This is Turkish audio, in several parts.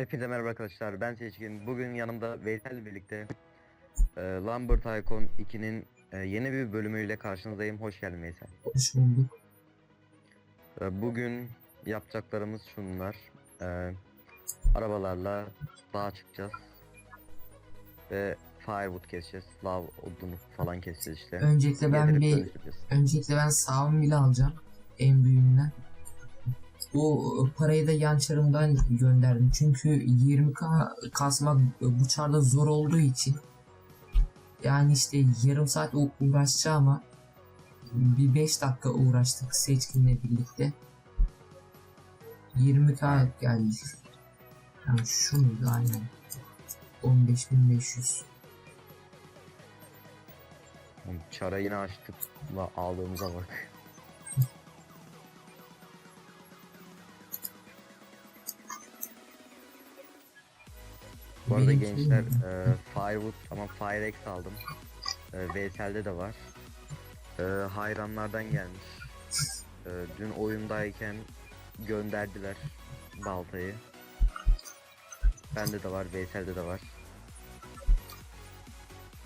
Hepinize merhaba arkadaşlar ben Seçkin. Bugün yanımda Veysel ile birlikte e, Lambert Icon 2'nin e, yeni bir bölümüyle karşınızdayım. Hoş geldin Veysel. Hoş bulduk. E, bugün yapacaklarımız şunlar. E, arabalarla dağa çıkacağız. Ve firewood keseceğiz. Lav odunu falan keseceğiz işte. Öncelikle ben bir öncelikle ben sağım bile alacağım en büyüğünden. Bu parayı da yan çarımdan gönderdim. Çünkü 20k kasmak bu çarda zor olduğu için yani işte yarım saat u- uğraşacağıma bir 5 dakika uğraştık seçkinle birlikte. 20k geldi. Yani şu muydu aynen. 15500. Oğlum, Çara yine açtık. Aldığımıza bak. Bu arada Benim gençler şeyim- e, Firewood ama Firex aldım. E, VSL'de de var. E, hayranlardan gelmiş. E, dün oyundayken gönderdiler baltayı. Bende de var, VSL'de de var.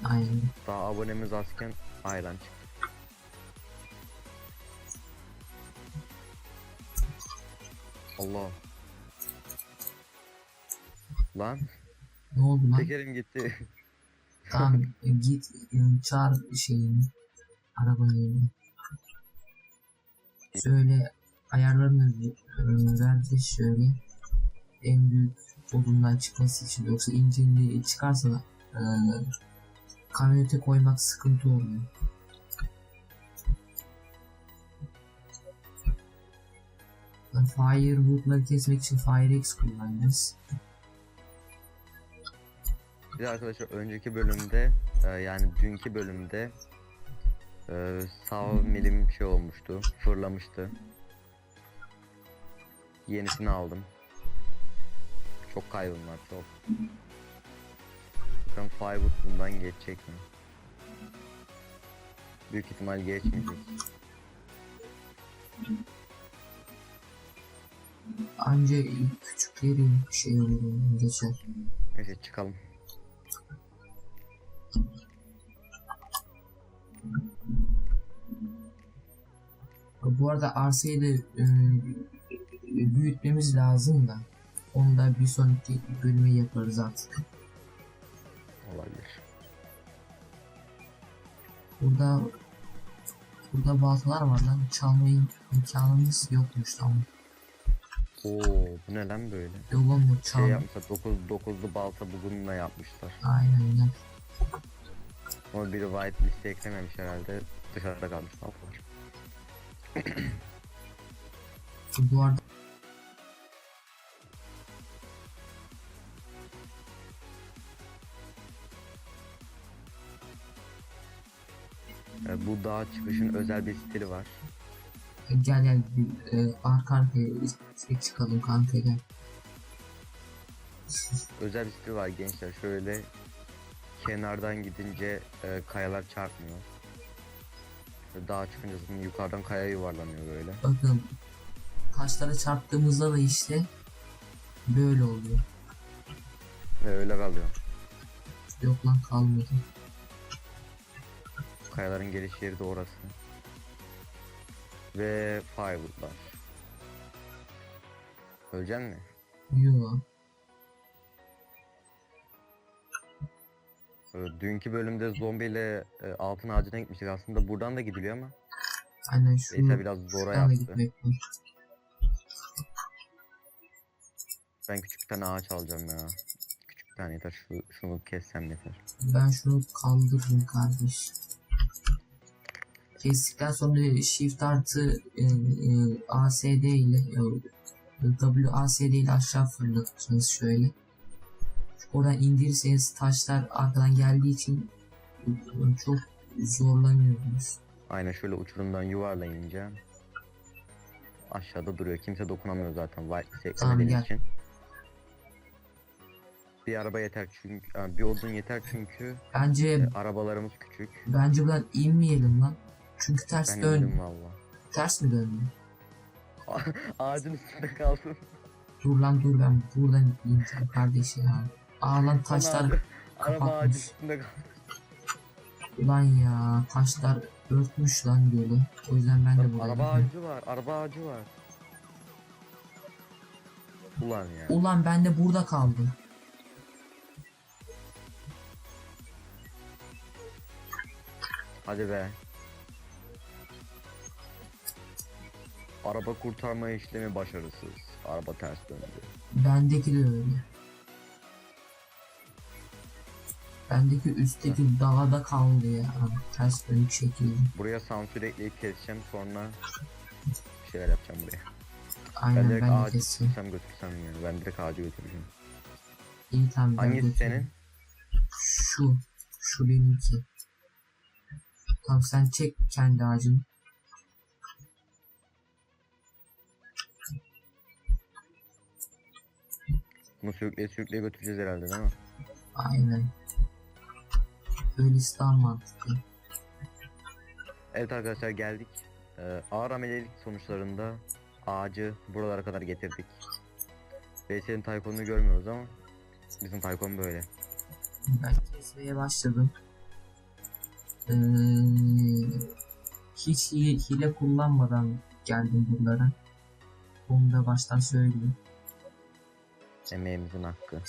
Aynen. Daha abonemiz azken hayran çıktı. Allah. Lan Ne oldu lan? tekerim gitti. Tamam e, git e, çağır şeyini. Arabayı. Şöyle ayarlarını e, verdi şöyle. En büyük odundan çıkması için yoksa ince ince çıkarsa da e, kamyonete koymak sıkıntı oluyor. Firewood'ları kesmek için Firex kullanacağız. Bir de arkadaşlar önceki bölümde e, yani dünkü bölümde e, sağ milim şey olmuştu. Fırlamıştı. Yenisini aldım. Çok kaybım var çok. Bakalım Firewood bundan geçecek mi? Büyük ihtimal geçmeyecek. Anca küçükleri şey olur geçer. Neyse çıkalım. Bu arada arsayı da e, büyütmemiz lazım da. Onu da bir sonraki bölüme yaparız artık. Olabilir. Burada burada baltalar var lan. Çalma im- imkanımız yokmuş tamam. Oo bu ne lan böyle? Yok oğlum yok Şey çalma. yapmışlar 9 dokuzlu balta bugünle yapmışlar. Aynen aynen. Ama biri white liste eklememiş herhalde. Dışarıda kalmış baltalar. Bu arada E, bu dağ çıkışın özel bir stili var. gel gel bir, e, arka arkaya çıkalım kanka gel. Özel bir stil var gençler. Şöyle kenardan gidince e, kayalar çarpmıyor. Dağa çıkınca zaten yukarıdan kaya yuvarlanıyor böyle. Bakın taşlara çarptığımızda da işte böyle oluyor. Ve öyle kalıyor. Yok lan kalmadı. Kayaların geliş yeri de orası. Ve firewoodlar. Ölecek mi? Yok. Dünkü bölümde zombiyle e, altın ağacına gitmiştik. Aslında buradan da gidiliyor ama Aynen şu Neyse biraz zora yaptı. ben küçük bir tane ağaç alacağım ya. Küçük bir tane yeter. Şu, şunu kessem yeter. Ben şunu kaldırırım kardeş. Kestikten sonra Shift artı e, e, ASD ile e, WASD ile aşağı fırlatıyorsunuz şöyle. Oradan indirirseniz taşlar arkadan geldiği için çok zorlanıyorsunuz. Aynen şöyle uçurumdan yuvarlayınca aşağıda duruyor. Kimse dokunamıyor zaten white Tamam, eklemediğiniz gel. için. Bir araba yeter çünkü yani bir odun yeter çünkü Bence e, arabalarımız küçük. bence buradan inmeyelim lan. Çünkü ters Ben dön. valla. Ters mi döndü? Ağacın üstünde kaldım. Dur lan dur ben buradan ineceğim kardeşim. Aa lan taşlar Araba kapatmış. üstünde kaldı. Ulan ya taşlar örtmüş lan yolu. O yüzden ben de buraya Araba ağacı var. Araba ağacı var. Ulan ya. Ulan ben de burada kaldım. Hadi be. Araba kurtarma işlemi başarısız. Araba ters döndü. Bendeki de öyle. Bendeki üstteki dağda kaldı ya. Ters dönük şekilde. Buraya sansür ekleyip keseceğim sonra bir şeyler yapacağım buraya. Ben Aynen direkt ben de ağacı keseceğim. götürsem götürsem yani. Ben direkt ağacı götüreceğim. İyi tamam ben Hangisi götüreyim. senin? Şu. Şu benimki. Tamam sen çek kendi ağacını. Bunu sürükleye sürükleye götüreceğiz herhalde değil mi? Aynen. Öylesi daha mantıklı. Evet arkadaşlar geldik. Ee, ağır amelelik sonuçlarında ağacı buralara kadar getirdik. VS'nin Taycon'unu görmüyoruz ama bizim Taycon böyle. Ben kesmeye başladım. Ee, hiç hile, hile kullanmadan geldim buralara. Onu da baştan söyleyeyim. Emeğimizin hakkı.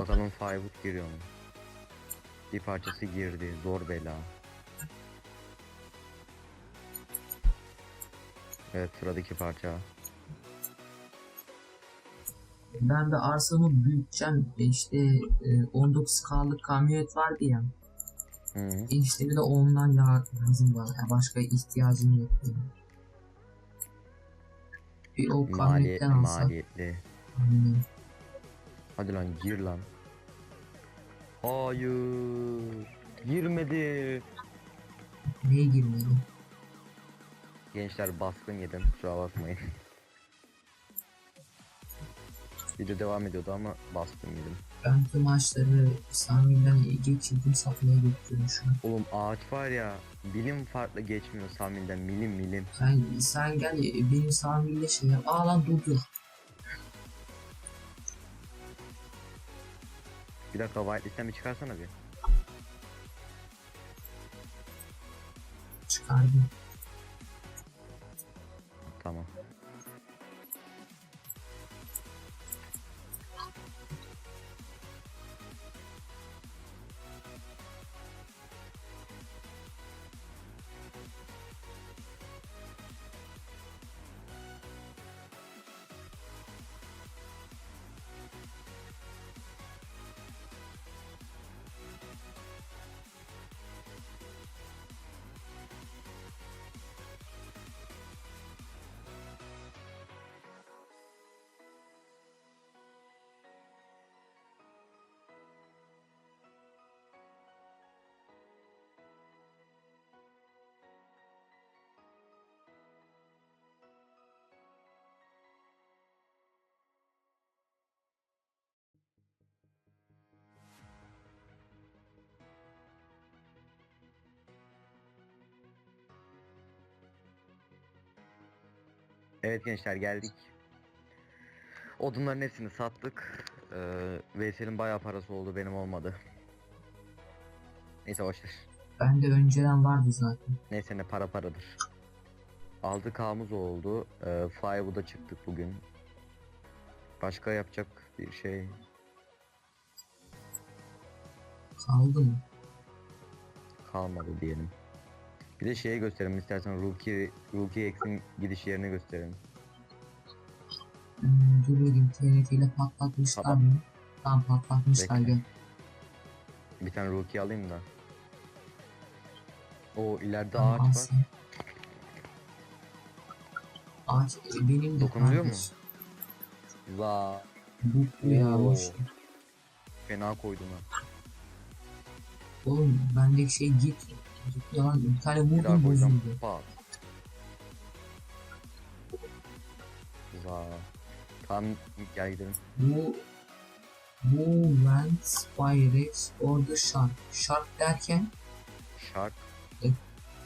Bakalım Firewood giriyor mu? Bir parçası girdi. Zor bela. Evet sıradaki parça. Ben de arsamı büyüteceğim. E İşte e, 19K'lık kamyonet vardı ya. Hı -hı. E İşte bir de ondan la- lazım bana. Yani başka ihtiyacım yok benim. Bir o kamyonetten alsak. maliyetli. Aynen. Hadi lan gir lan. Hayır. Girmedi. Neye girmedi? Gençler baskın yedim. Kusura bakmayın. Video devam ediyordu ama baskın yedim. Ben tüm ağaçları Sami'den geçirdim satmaya götürüyorum şu an. Oğlum ağaç var ya bilim farklı geçmiyor Sami'den milim milim. Sen, sen gel benim Sami'yle şey yap. Aa lan dur dur. Bir dakika white listemi çıkarsana bir. Çıkardım. Tamam. Evet gençler geldik. Odunların hepsini sattık. Ee, Veysel'in bayağı parası oldu benim olmadı. Neyse boşver. Bende önceden vardı zaten. Neyse ne para paradır. 6K'mız oldu. Ee, Firewood'a çıktık bugün. Başka yapacak bir şey Kaldı mı? kalmadı diyelim. Bir de şeyi gösterelim istersen Rookie, Rookie X'in gidiş yerini gösterelim. Hmm, dur bakayım TNT ile patlatmışlar Tamam. mı? Tamam patlatmışlar Bekle. gel. Bir tane Rookie alayım da. O ileride Tamam, ağaç var. sen. Ağaç e, benim de Dokunuluyor mu? kardeş. Bu bu ya Oo. boş. ver. fena koydum ha. Oğlum bendeki şey git. Gitmiyor lan bir tane vurdum bozuldu. Pat. Tamam gel gidelim. Bu bu went by Rex or the shark. Shark derken Shark.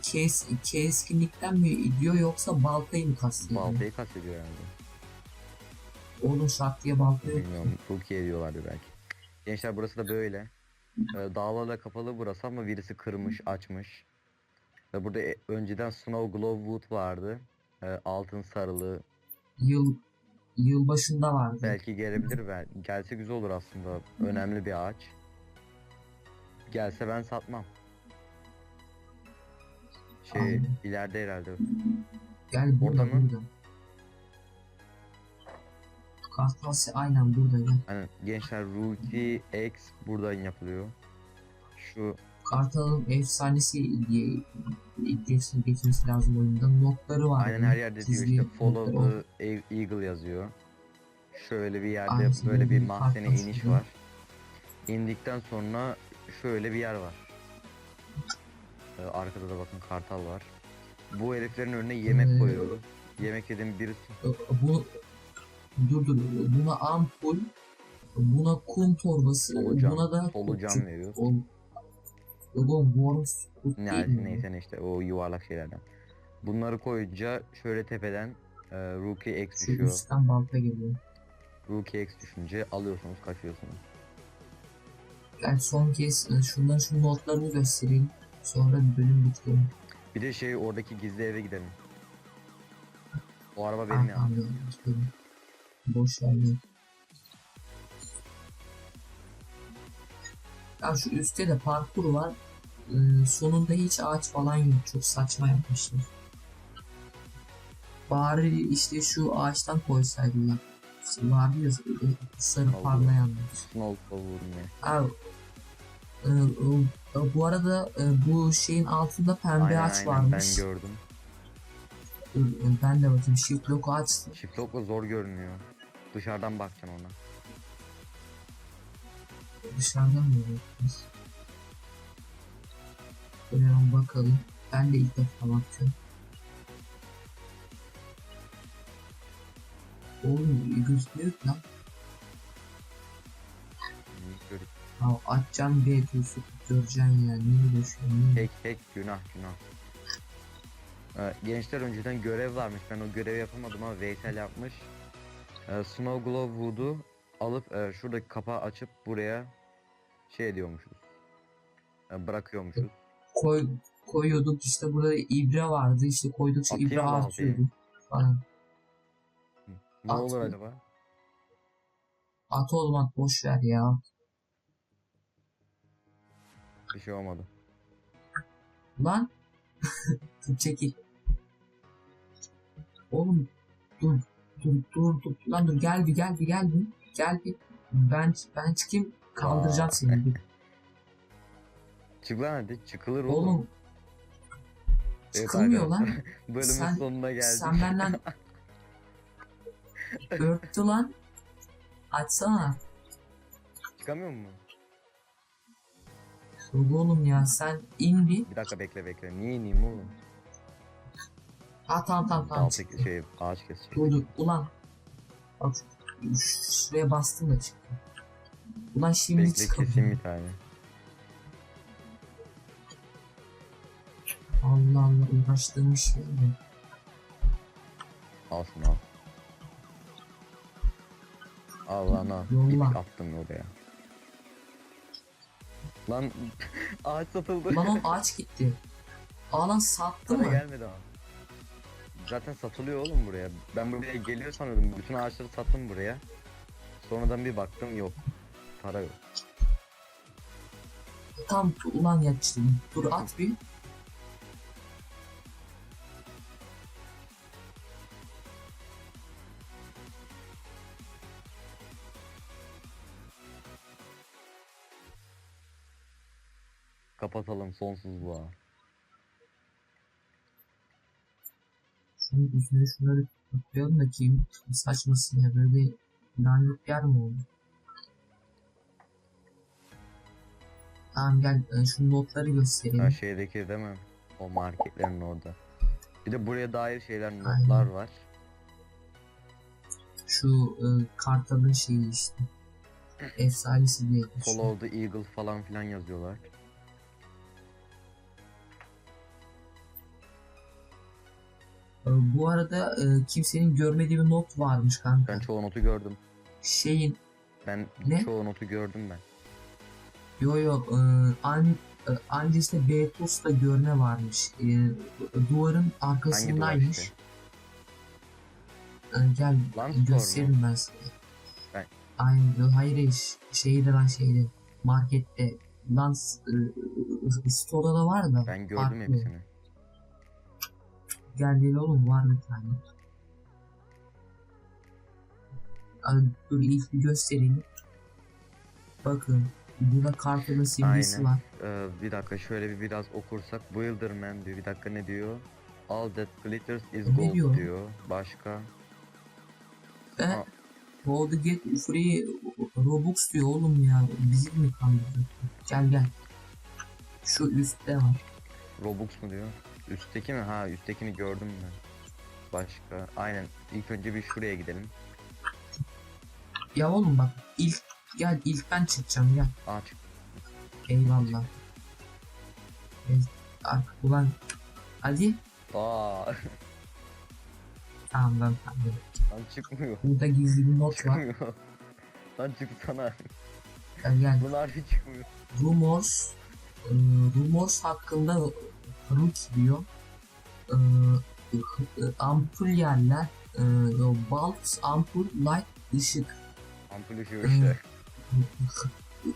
kes, keskinlikten mi diyor yoksa baltayı mı kastediyor? Baltayı kastediyor herhalde. Oğlum şart diye balta yok. Bilmiyorum. Rukiye diyorlardı belki. Gençler burası da böyle. Ee, dağlarla kapalı burası ama birisi kırmış, açmış. Ve burada e- önceden Snow Glow Wood vardı. Ee, altın sarılı. Yıl yıl başında vardı. Belki gelebilir. Bel gelse güzel olur aslında. Önemli bir ağaç. Gelse ben satmam. Şey Aynen. ileride herhalde. Gel burada mı? burada. Kartası aynen burada gel. Hani gençler Rookie X buradan yapılıyor. Şu Kartal'ın efsanesi diye geçmesi, geçmesi lazım oyunda. Notları var. aynen her yerde diyor işte Follow the E- Eagle yazıyor. Şöyle bir yerde Aynen, böyle bir mahzene iniş çıkıyor. var. İndikten sonra şöyle bir yer var. Ee, arkada da bakın kartal var. Bu heriflerin önüne yemek Ee, koyuyorum. Yemek yedim birisi Bu dur dur buna ampul buna kum torbası Solucan, buna da solucan veriyor. Ol, oğlum worm scoop değil Neyse, işte o yuvarlak şeylerden. Bunları koyunca şöyle tepeden e, Rookie X düşüyor. üstten balta geliyor. Rookie X düşünce alıyorsunuz kaçıyorsunuz. Yani son kez e, şunların şu notlarını göstereyim. Sonra bölüm bitirelim. Bir de şey oradaki gizli eve gidelim. O araba Ah, benim ya. anladım. Boş ver ya. Şu üstte de parkur var. Ee, sonunda hiç ağaç falan yok. Çok saçma yapmışlar. Bari işte şu ağaçtan koysaydılar. İşte vardı ya sarı parlayanlar. Snow ya. Abi, e, e, bu arada e, bu şeyin altında pembe Aynen ağaç aynen varmış. ben gördüm. E, ben de bakayım. Shift lock açtım. Shiftlock'la zor görünüyor. Dışarıdan bakacaksın ona. Dışarıdan mı? Şöyle hemen bakalım. Ben de ilk defa bakacağım. Oğlum gözükmüyor ki lan. Ya açacağım bir etüsü göreceksin ya. Niye uğraşıyorsun? Tek tek günah günah. Ee, gençler önceden görev varmış. Ben o görevi yapamadım ama Veysel yapmış. Ee, Snow Glow Wood'u alıp e, şuradaki kapağı açıp buraya şey ediyormuşuz. E, bırakıyormuşuz. Koy, koyuyorduk işte burada ibre vardı işte koydukça Atayım ibre mı falan. Ne At olur mı? acaba? At oğlum at boş ver ya. Bir şey olmadı. Lan. çekil. Oğlum dur dur dur dur lan dur gel bir gel bir gel bir gel bir ben ben çıkayım kaldıracağım Aa. seni. Çık lan hadi çıkılır oğlum. Oğlum Evet çıkılmıyor lan. Bölümün Sen- sonuna geldik. Sen benden örttü lan. Açsana. Çıkamıyor mu? Dur oğlum ya sen in bir. Bir dakika bekle bekle. Niye ineyim oğlum? Ha tamam tamam tamam. Altı şey ağaç kesecek. Dur dur ulan. Bak şuraya bastım da çıktı. Ulan şimdi Bekle çıkamıyorum. keseyim bir tane. Allah Allah uğraştığım şey mi? Al şunu al. Al lan al. Yolla. Attım oraya. Lan ağaç satıldı. Lan o ağaç gitti. Aa lan sattı Sana mı? gelmedi ama. Zaten satılıyor oğlum buraya. Ben buraya geliyor sanıyordum. Bütün ağaçları sattım buraya. Sonradan bir baktım yok. Para yok. Tam ulan yetiştim. Dur at bir. Kapatalım sonsuzluğa. Üstüne şunları koyalım da kim saçmasın ya böyle bir lanet yer mi oldu? Tamam gel e, şu notları göstereyim. Ha şeydeki değil mi? O marketlerin orada. Bir de buraya dair şeyler notlar var. Şu e, kartalın şeyi işte. Efsanesi diye. Follow the Eagle falan filan yazıyorlar. Bu arada e, kimsenin görmediği bir not varmış kanka. Ben çoğu notu gördüm. Şeyin Ben Ne? çoğu notu gördüm ben. yo yo e, an, e, Andes'te Beatus'ta görme varmış. E, duvarın Hangi duvar arkasındaymış. işte? E, gel Lan gösteririm ben sana. Ben- Aynen. Hayır iş. Şeyde lan şeyde. Markette. Lan e, store'da da var da. Ben gördüm farklı. hepsini. Gel değil oğlum var bir tane. Ay, Dur ilk bir göstereyim. Bakın burada kartının simgesi Aynen. var. Ee, bir dakika şöyle bir biraz okursak. Wilderman diyor. Bir dakika ne diyor? All that glitters is Ne gold diyor? diyor. Başka. E, Aa. How to get free Robux diyor oğlum ya. Bizi mi kandırdı? Gel gel. Şu üstte var. Robux mu diyor? Üstteki mi? Ha üsttekini gördüm ben. Başka. Aynen. İlk önce bir şuraya gidelim. Ya oğlum bak ilk gel ilk ben çıkacağım gel. Aa çık. Eyvallah. Evet, ark ulan hadi Aa tamam lan tamam. lan çıkmıyor. Burada gizli bir not var. Çıkmıyor. lan çıksana. Gel gel. Bunlar harbi çıkmıyor. Rumors e, Rumors hakkında Root diyor. E, ampul yerler e, bulbs ampul light ışık Ampul ışığı işte.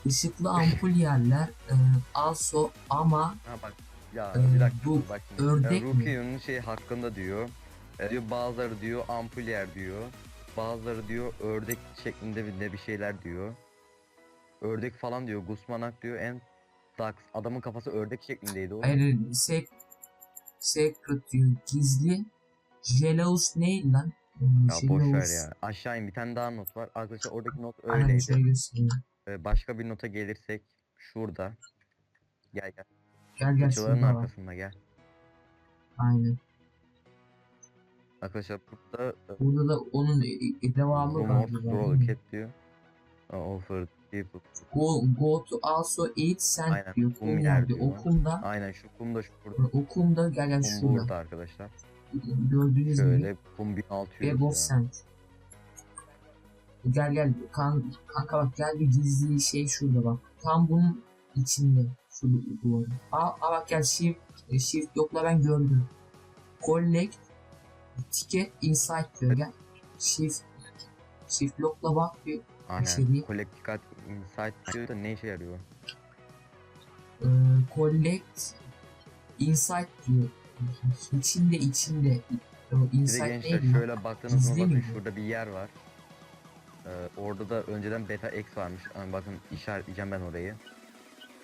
ışıklı ampul yerler e, also ama Ha bak. Ya Ee, bir dakika bu bak şimdi. ördek Ee, mi? Ruki'nin şey hakkında diyor. E, diyor bazıları diyor ampul yer diyor. Bazıları diyor ördek şeklinde bir, ne bir şeyler diyor. Ördek falan diyor. Gusmanak diyor en Dax. Adamın kafası ördek şeklindeydi o. hayır sek secret diyor gizli Jealous ne lan? Ya boş ver ya. Aşağı in bir tane daha not var. Arkadaşlar oradaki not öyleydi. Ee, başka bir nota gelirsek şurada. Gel gel. Gel gel var. arkasında gel. Aynen. Arkadaşlar burada e, Burada da onun e, e, devamı var. Broket diyor. Offer people. Go, go to also eat sand Aynen, diyor. kum Kum. O kumda, Aynen şu kum da şu burada. o kumda gel gel Kum şurada. burada arkadaşlar. Gördüğünüz gibi. Şöyle kum 1600 Bag of sand. Gel gel kan, kanka bak gel bir gizli şey şurada bak. Tam bunun içinde. Şu duvarı. Aa, aa bak gel shift, shift yokla ben gördüm. Collect ticket inside diyor gel. Shift shift lockla bak diyor. Aynen. şey değil. Collecticat Insight diyor da ne işe yarıyor? Ee, collect inside diyor. İçinde içinde. O Bir de gençler mi? şöyle baktığınız Gizli zaman bakın şurada bir yer var. Ee, orada da önceden beta X varmış. Yani bakın işaretleyeceğim ben orayı.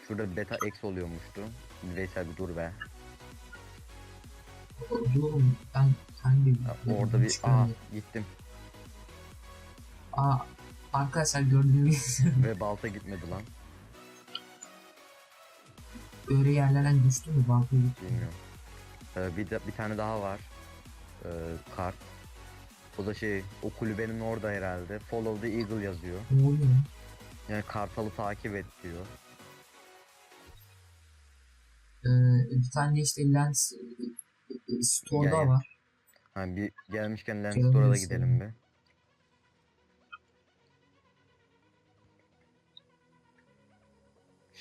Şurada beta X oluyormuştu. Veysel bir dur be. Durum ben kendi Ya orada bir aa gittim Aa, arkadaşlar gördüğünüz ve balta gitmedi lan. öyle yerlerden düştü mü balta gitti. Bilmiyorum. Ee, bir de bir tane daha var. Ee, kart. O da şey o kulübenin orada herhalde. Follow the Eagle yazıyor. Ne oluyor? Yani kartalı takip et diyor. Ee, bir tane işte lens e, e, store'da Gel, gel. var. Hani bir gelmişken Lens Gel Store'a da gidelim bir.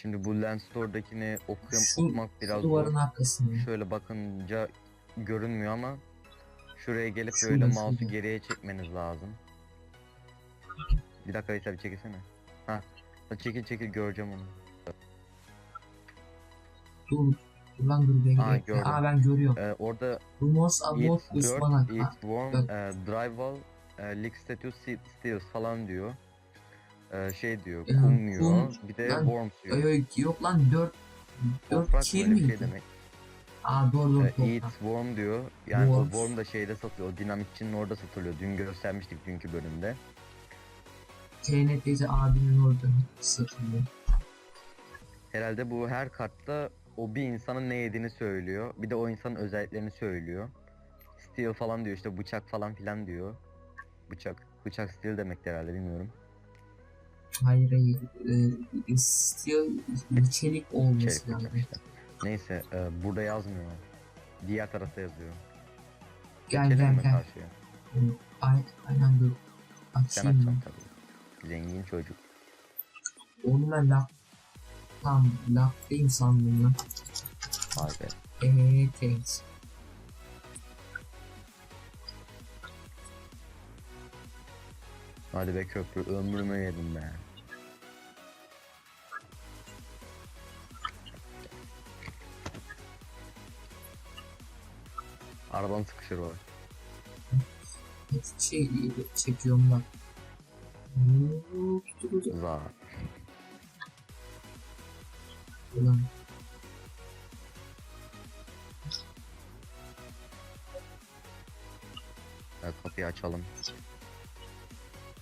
Şimdi bu Lens Store'dakini okuyam Şu okumak biraz zor. Duvarın arkasında. Şöyle bakınca görünmüyor ama şuraya gelip Şurada, böyle mouse'u şurada. geriye çekmeniz lazım. Bir dakika Veysel bir çekilsene. Ha. Çekil çekil göreceğim onu. Dur. Dur lan dur bekle. Aa, gördüm. Aa ben görüyorum. Ee, orada Rumors about Eat dirt, Usmanak. eat worm, evet. e, drywall, e, status, steels falan diyor. E, şey diyor, Ee, kum diyor, kum- bir de lan- worms diyor. Ay, ay, yok lan 4 4 Toprak kil böyle bir şey demek. Aa doğru doğru E, toprak. eat worm diyor. Yani o Worms. worm da şeyde satılıyor. O dinamitçinin orada satılıyor. Dün göstermiştik dünkü bölümde. TNT'ci abinin orada satılıyor. Herhalde bu her kartta o bir insanın ne yediğini söylüyor. Bir de o insanın özelliklerini söylüyor. Steel falan diyor işte bıçak falan filan diyor. Bıçak. Bıçak steel demek herhalde bilmiyorum. Hayır hayır. Ee, steel çelik olması lazım. işte. Neyse e, burada yazmıyor. Diğer tarafta yazıyor. Gel Geçelim gel gel. karşıya? Ay, aynen dur. Sen Açayım mı? tabii. Zengin çocuk. Onu ben laf... Tamam laftayım sandım lan. Eee thanks. Hadi be köprü ömrümü yedim be. Araban sıkışır. Hep şey çekiyorum bak. Za. Ulan. Evet, kapıyı açalım.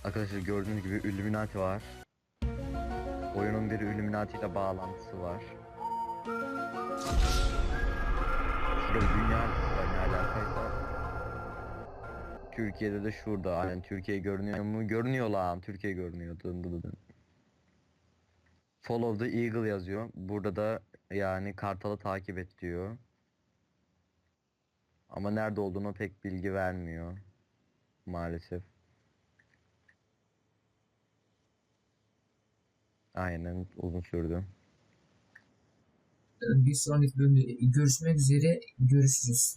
Arkadaşlar gördüğünüz gibi Illuminati var. Oyunun bir Illuminati ile bağlantısı var. Şurada dünya var ne alakaysa. Türkiye'de de şurada. Aynen Türkiye görünüyor mu? Görünüyor lan. Türkiye görünüyor. Dın dın dın. Follow the Eagle yazıyor. Burada da yani kartalı takip et diyor. Ama nerede olduğunu pek bilgi vermiyor. Maalesef. Aynen uzun sürdü. Bir sonraki bölümde görüşmek üzere. Görüşürüz.